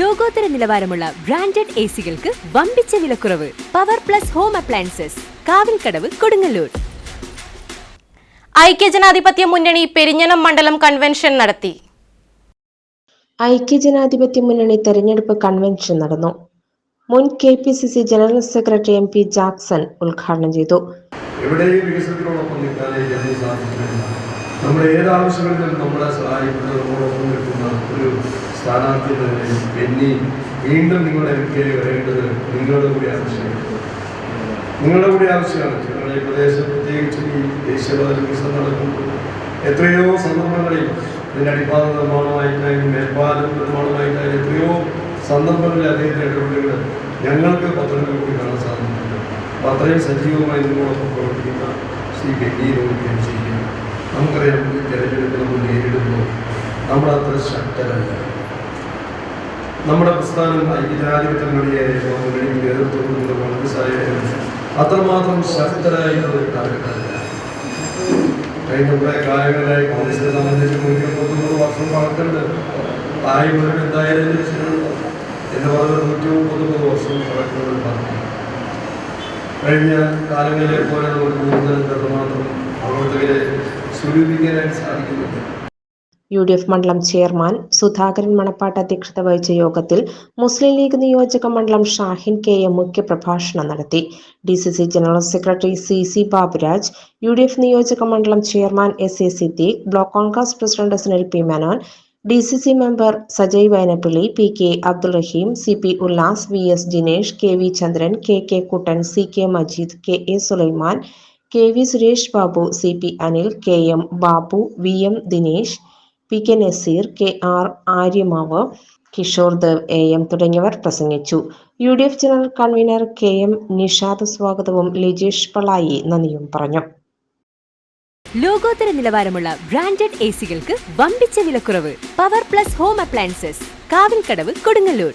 ലോകോത്തര നിലവാരമുള്ള branded A സികൾക്ക് വമ്പിച്ച വിലക്കുറവ്. Power plus home appliances Kavilkadavu Kodungallur. ഐക്യജനാധിപത്യ മുന്നണി പെരിഞ്ഞനം മണ്ഡലം കൺവെൻഷൻ നടത്തി. ഐക്യജനാധിപത്യ മുന്നണി തെരഞ്ഞെടുപ്പ് കൺവെൻഷൻ നടന്നു. മുൻ K P C C general secretary M P Jackson ഉദ്ഘാടനം ചെയ്തു. എവിടെയും വികസനത്തിനോടൊപ്പം നിൽക്കാനേ ജനങ്ങൾ സാധിക്കുന്നില്ല നമ്മുടെ ഏത് ആവശ്യങ്ങളിലും നമ്മളെ സഹായിക്കുന്ന നമ്മളോടൊപ്പം നിൽക്കുന്ന ഒരു സ്ഥാനാർത്ഥി തന്നെ എണ്ണി വീണ്ടും നിങ്ങളുടെ എം വരേണ്ടത് നിങ്ങളുടെ കൂടി ആവശ്യമാണ്. നിങ്ങളുടെ കൂടി ആവശ്യമാണ്. ഞങ്ങളുടെ ഈ പ്രദേശം പ്രത്യേകിച്ച് ഈ ദേശീയപാത വികസനം നടക്കുമ്പോൾ എത്രയോ സന്ദർഭങ്ങളിൽ ഇതിന്റെ അടിപ്പാത നിർമ്മാണമായിട്ടായാലും മേൽപ്പാലം നിർമ്മാണമായിട്ടായാലും എത്രയോ സന്ദർഭങ്ങളിൽ അദ്ദേഹത്തിന്റെ ഇടപെടലുകൾ ഞങ്ങൾക്ക് പത്രങ്ങളിൽ കൂടി കാണാൻ സാധിക്കുന്നുണ്ട്. അപ്പോൾ അത്രയും സജീവമായി നിങ്ങളോടൊപ്പം പ്രവർത്തിക്കുന്ന ശ്രീ ബെന്നിയിലോട് ഞാൻ ചെയ്യുകയാണ് നമുക്കറിയാം ഈ തെരഞ്ഞെടുപ്പ് നമ്മൾ നേരിടുമ്പോൾ നമ്മൾ ശക്തരല്ല. നമ്മുടെ പ്രസ്ഥാനം ഐക്യജനാധിപത്യ മുന്നണിയായിരുന്നു മുന്നണിക്ക് നേതൃത്വം കൊടുക്കുന്ന കോൺഗ്രസ് അത്രമാത്രം ശക്തരായ ഒരു കാലഘട്ടമല്ല. കഴിഞ്ഞ കുറേ കാലങ്ങളിലായി കോൺഗ്രസിനെ സംബന്ധിച്ച് നൂറ്റി മുപ്പത്തൊമ്പത് വർഷം പഴക്കമുണ്ട് തായ് മുഴുവൻ എന്തായാലും എന്ന് പറഞ്ഞ നൂറ്റി മുപ്പത്തൊമ്പത് വർഷം പഴക്കമുള്ള പാർട്ടി കഴിഞ്ഞ കാലങ്ങളിലെ പോലെ നമുക്ക് കൂടുതൽ എത്രമാത്രം സ്വരൂപിക്കാനായിട്ട് സാധിക്കുന്നുണ്ട്. യു ഡി എഫ് മണ്ഡലം ചെയർമാൻ സുധാകരൻ മണപ്പാട്ട് അധ്യക്ഷത വഹിച്ച യോഗത്തിൽ മുസ്ലിം ലീഗ് നിയോജക മണ്ഡലം ഷാഹിൻ കെ എം മുഖ്യപ്രഭാഷണം നടത്തി. D C C general secretary C C Baburaj U D F നിയോജക മണ്ഡലം chairman S A Siddique block Congress president Sunil P Menon D C C member Sajay Vynappilly P K Abdul Rahim C P Ullas V S Jinesh K V Chandran K K Kuttan C K Majeed K A Sulaiman K V Suresh Babu C P Anil K M Babu V M Dinesh P K Naseer K R Aryamav Kishore Dev A M തുടങ്ങിയവർ പ്രസംഗിച്ചു. U D F general convenor K M Nishad സ്വാഗതവും ലിജേഷ് പളായി നന്ദിയും പറഞ്ഞു. ലോകോത്തര നിലവാരമുള്ള branded A സികൾക്ക് വമ്പിച്ച വിലക്കുറവ് power plus home appliances Kavilkadavu Kodungallur.